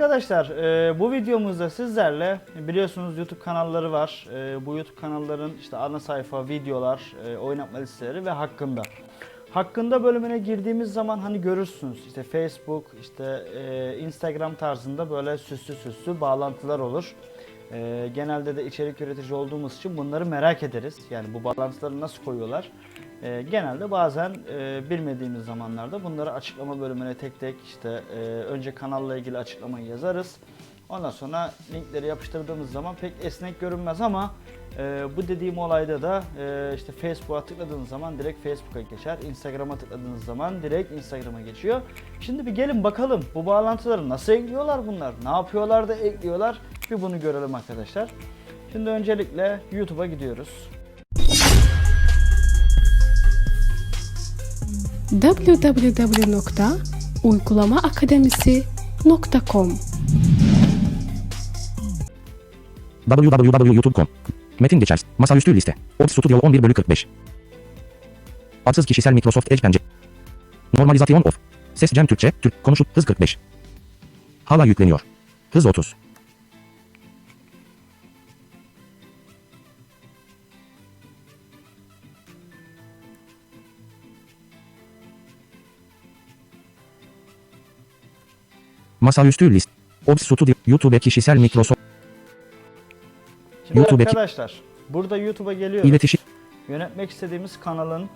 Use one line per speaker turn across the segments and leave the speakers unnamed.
arkadaşlar e, bu videomuzda sizlerle biliyorsunuz YouTube kanalları var. E, bu YouTube kanalların işte ana sayfa, videolar, e, oynatma listeleri ve hakkında. Hakkında bölümüne girdiğimiz zaman hani görürsünüz işte Facebook, işte Instagram tarzında böyle süslü süslü bağlantılar olur. E, genelde de içerik üretici olduğumuz için bunları merak ederiz. Yani bu bağlantıları nasıl koyuyorlar? E, genelde bazen e, bilmediğimiz zamanlarda bunları açıklama bölümüne tek tek işte e, önce kanalla ilgili açıklamayı yazarız. Ondan sonra linkleri yapıştırdığımız zaman pek esnek görünmez ama e, bu dediğim olayda da e, işte Facebook'a tıkladığınız zaman direkt Facebook'a geçer. Instagram'a tıkladığınız zaman direkt Instagram'a geçiyor. Şimdi bir gelin bakalım bu bağlantıları nasıl ekliyorlar bunlar? Ne yapıyorlar da ekliyorlar? Bir bunu görelim arkadaşlar. Şimdi öncelikle YouTube'a gidiyoruz.
www.uygulamaakademisi.com
www.youtube.com Metin geçer. Masaüstü liste. Ops Studio 11 bölü 45. Adsız kişisel Microsoft Edge pencere. Normalizasyon off. Ses Cem Türkçe. Türk. Konuşup. Hız 45. Hala yükleniyor. Hız 30. Masaüstü liste. Ops Studio. YouTube kişisel Microsoft.
Şimdi
YouTube'daki-
arkadaşlar burada YouTube'a geliyoruz.
İletişim.
Yönetmek istediğimiz kanalın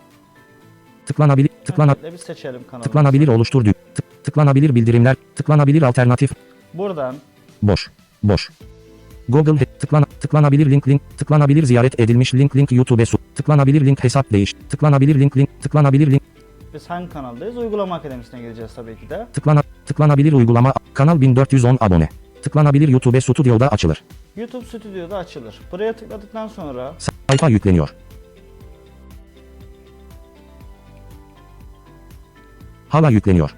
Tıklanabilir. Tıklana,
bir seçelim kanalı.
tıklanabilir oluştur düğ. Tık- tıklanabilir bildirimler. Tıklanabilir alternatif.
Buradan
Boş. Boş. Google he- tıklan tıklanabilir link link tıklanabilir ziyaret edilmiş link link YouTube su tıklanabilir link hesap değiş tıklanabilir link link tıklanabilir link
biz hangi kanaldayız? Uygulama Akademisi'ne gireceğiz tabii ki de.
tıklana tıklanabilir uygulama kanal 1410 abone tıklanabilir YouTube Studio'da açılır
YouTube Stüdyo'da açılır. Buraya tıkladıktan sonra
sayfa yükleniyor hala yükleniyor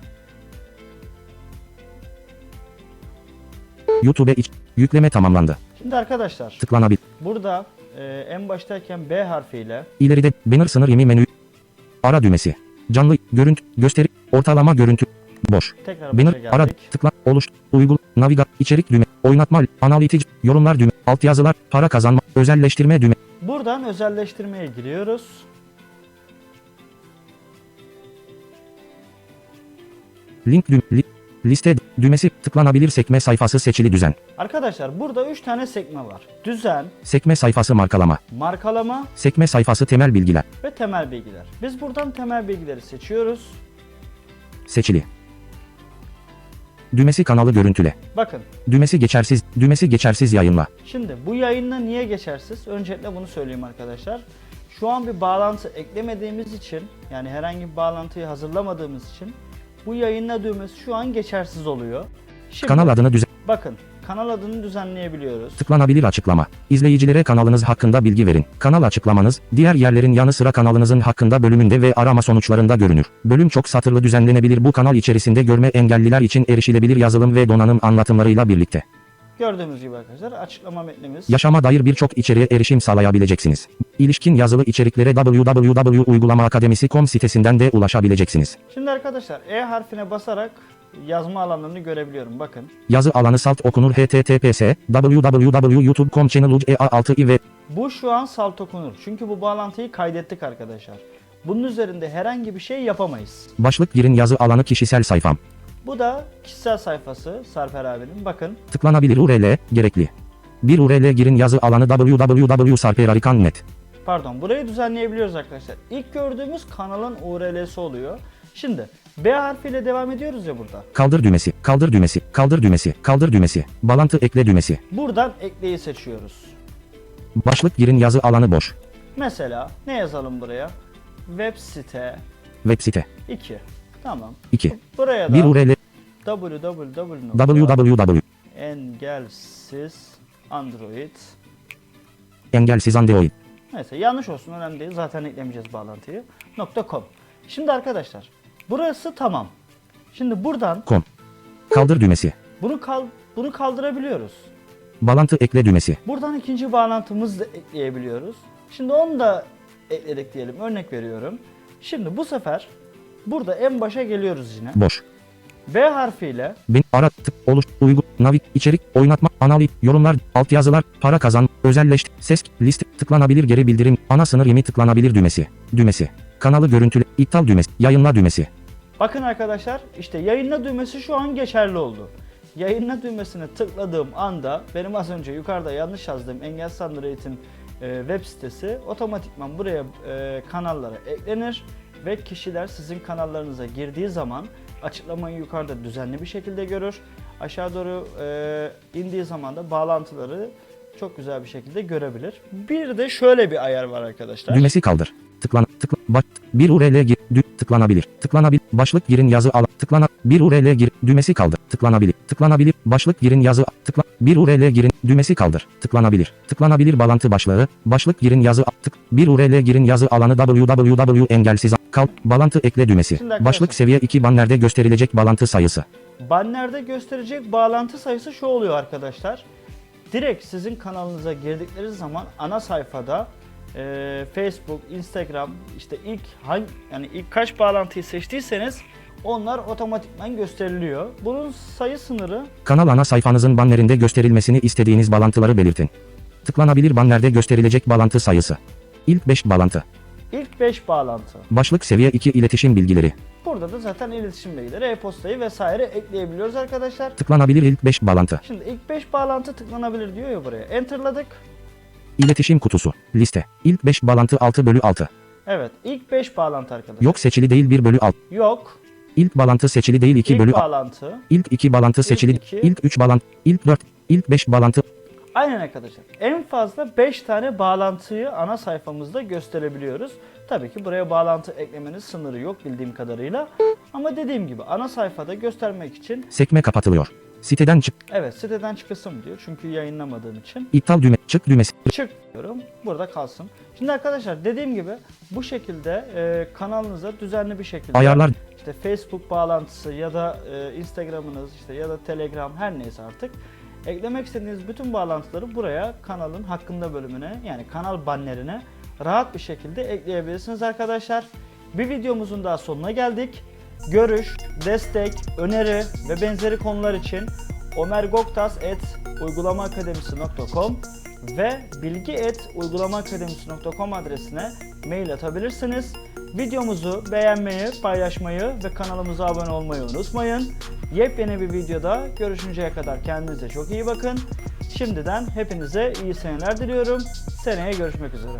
YouTube iç yükleme tamamlandı
şimdi arkadaşlar
tıklanabilir
burada e, en baştayken B harfiyle
İleride banner sınır yemi menü ara düğmesi canlı görüntü gösteri ortalama görüntü. Boş.
Tekrar
banner ara tıkla oluş uygul naviga içerik düğme oynatma analitik yorumlar düğme altyazılar para kazanma özelleştirme düğme.
Buradan özelleştirmeye giriyoruz.
link düğme li- liste düğmesi tıklanabilir sekme sayfası seçili düzen
Arkadaşlar burada 3 tane sekme var. Düzen,
sekme sayfası markalama
markalama
sekme sayfası temel bilgiler
ve temel bilgiler. Biz buradan temel bilgileri seçiyoruz.
seçili düğmesi kanalı görüntüle
Bakın
düğmesi geçersiz düğmesi geçersiz yayınla
Şimdi bu yayında niye geçersiz? Öncelikle bunu söyleyeyim arkadaşlar. Şu an bir bağlantı eklemediğimiz için yani herhangi bir bağlantıyı hazırlamadığımız için bu yayınla düğmesi şu an geçersiz oluyor. Şimdi
kanal adını düzen
bakın kanal adını düzenleyebiliyoruz.
Tıklanabilir açıklama. İzleyicilere kanalınız hakkında bilgi verin. Kanal açıklamanız, diğer yerlerin yanı sıra kanalınızın hakkında bölümünde ve arama sonuçlarında görünür. Bölüm çok satırlı düzenlenebilir bu kanal içerisinde görme engelliler için erişilebilir yazılım ve donanım anlatımlarıyla birlikte.
Gördüğünüz gibi arkadaşlar açıklama metnimiz.
Yaşama dair birçok içeriğe erişim sağlayabileceksiniz. İlişkin yazılı içeriklere www.uygulamaakademisi.com sitesinden de ulaşabileceksiniz.
Şimdi arkadaşlar E harfine basarak yazma alanlarını görebiliyorum. Bakın.
Yazı alanı salt okunur https www.youtube.com channel ea6 ve
Bu şu an salt okunur. Çünkü bu bağlantıyı kaydettik arkadaşlar. Bunun üzerinde herhangi bir şey yapamayız.
başlık girin yazı alanı kişisel sayfam.
Bu da kişisel sayfası Sarper abinin. Bakın
Tıklanabilir URL, gerekli. Bir URL girin yazı alanı www.sarperarikan.net.
Pardon burayı düzenleyebiliyoruz arkadaşlar. İlk gördüğümüz kanalın URL'si oluyor. Şimdi B harfiyle devam ediyoruz ya burada.
Kaldır düğmesi, kaldır düğmesi, kaldır düğmesi, kaldır düğmesi, bağlantı ekle düğmesi.
Buradan ekleyi seçiyoruz.
Başlık girin yazı alanı boş.
Mesela ne yazalım buraya? Web site
Web site.
2. Tamam.
2.
Buraya
Bir
da
URL
www.
www.
engelsiz android
Engelsiz Android.
Neyse yanlış olsun önemli değil. Zaten eklemeyeceğiz bağlantıyı. .com. Şimdi arkadaşlar burası tamam. Şimdi buradan
Com. Kaldır düğmesi.
bunu kal bunu kaldırabiliyoruz.
Bağlantı ekle düğmesi.
Buradan ikinci bağlantımızı da ekleyebiliyoruz. Şimdi onu da ekledik diyelim. Örnek veriyorum. Şimdi bu sefer burada en başa geliyoruz yine.
Boş.
B harfiyle
Ben ara tık oluş uygu navik, içerik, oynatma, analiz, yorumlar, altyazılar, para kazan, özelleşti, ses, liste, tıklanabilir geri bildirim, ana sınır yemi tıklanabilir düğmesi, düğmesi, kanalı görüntüle, iptal düğmesi, yayınla düğmesi.
Bakın arkadaşlar işte yayınla düğmesi şu an geçerli oldu. Yayınla düğmesine tıkladığım anda benim az önce yukarıda yanlış yazdığım Engelsiz Android'in e, web sitesi otomatikman buraya e, kanallara eklenir ve kişiler sizin kanallarınıza girdiği zaman açıklamayı yukarıda düzenli bir şekilde görür. Aşağı doğru e, indiği zaman da bağlantıları çok güzel bir şekilde görebilir. Bir de şöyle bir ayar var arkadaşlar.
Düğmesi kaldır. Tıklan, tıkla, baş, bir URL gir, dü, tıklanabilir, tıklanabilir, başlık girin yazı al, tıklana, bir URL gir, düğmesi kaldır, tıklanabilir, tıklanabilir, başlık girin yazı, tıkla, bir URL girin, düğmesi kaldır, tıklanabilir, tıklanabilir bağlantı başlığı, başlık girin yazı, tık, bir URL girin yazı alanı www engelsiz, kal, bağlantı ekle düğmesi, başlık seviye 2 bannerde gösterilecek bağlantı sayısı.
Bannerde gösterecek bağlantı sayısı şu oluyor arkadaşlar. Direkt sizin kanalınıza girdikleri zaman ana sayfada e, Facebook, Instagram işte ilk hangi yani ilk kaç bağlantıyı seçtiyseniz onlar otomatikman gösteriliyor. Bunun sayı sınırı
Kanal ana sayfanızın bannerinde gösterilmesini istediğiniz bağlantıları belirtin. Tıklanabilir bannerde gösterilecek bağlantı sayısı. İlk 5 bağlantı.
İlk 5 bağlantı.
Başlık seviye 2 iletişim bilgileri.
Burada da zaten iletişim bilgileri, e-postayı vesaire ekleyebiliyoruz arkadaşlar.
Tıklanabilir ilk 5 bağlantı.
Şimdi ilk 5 bağlantı tıklanabilir diyor ya buraya. Enterladık.
İletişim kutusu. Liste. İlk 5 bağlantı 6 bölü 6.
Evet ilk 5 bağlantı arkadaşlar.
Yok seçili değil 1 bölü 6.
Yok.
İlk bağlantı seçili değil 2
İlk
bölü 6.
bağlantı.
İlk 2 bağlantı seçili.
iki.
İlk 3 bağlantı. İlk 4. İlk 5 bağlantı.
Aynen arkadaşlar. En fazla 5 tane bağlantıyı ana sayfamızda gösterebiliyoruz. Tabii ki buraya bağlantı eklemenin sınırı yok bildiğim kadarıyla. Ama dediğim gibi ana sayfada göstermek için
Sekme kapatılıyor. Siteden çık.
evet siteden çıkasım diyor. Çünkü yayınlamadığım için.
İptal düğme. Çık düğmesi.
Çık diyorum. Burada kalsın. Şimdi arkadaşlar dediğim gibi bu şekilde e, kanalınıza düzenli bir şekilde
Ayarlar.
işte Facebook bağlantısı ya da e, Instagram'ınız işte ya da Telegram her neyse artık eklemek istediğiniz bütün bağlantıları buraya kanalın hakkında bölümüne yani kanal bannerine rahat bir şekilde ekleyebilirsiniz arkadaşlar. Bir videomuzun daha sonuna geldik. Görüş, destek, öneri ve benzeri konular için omergoktas.uygulamaakademisi.com ve bilgi.uygulamaakademisi.com adresine mail atabilirsiniz. Videomuzu beğenmeyi, paylaşmayı ve kanalımıza abone olmayı unutmayın. Yepyeni bir videoda görüşünceye kadar kendinize çok iyi bakın. Şimdiden hepinize iyi seneler diliyorum. Seneye görüşmek üzere.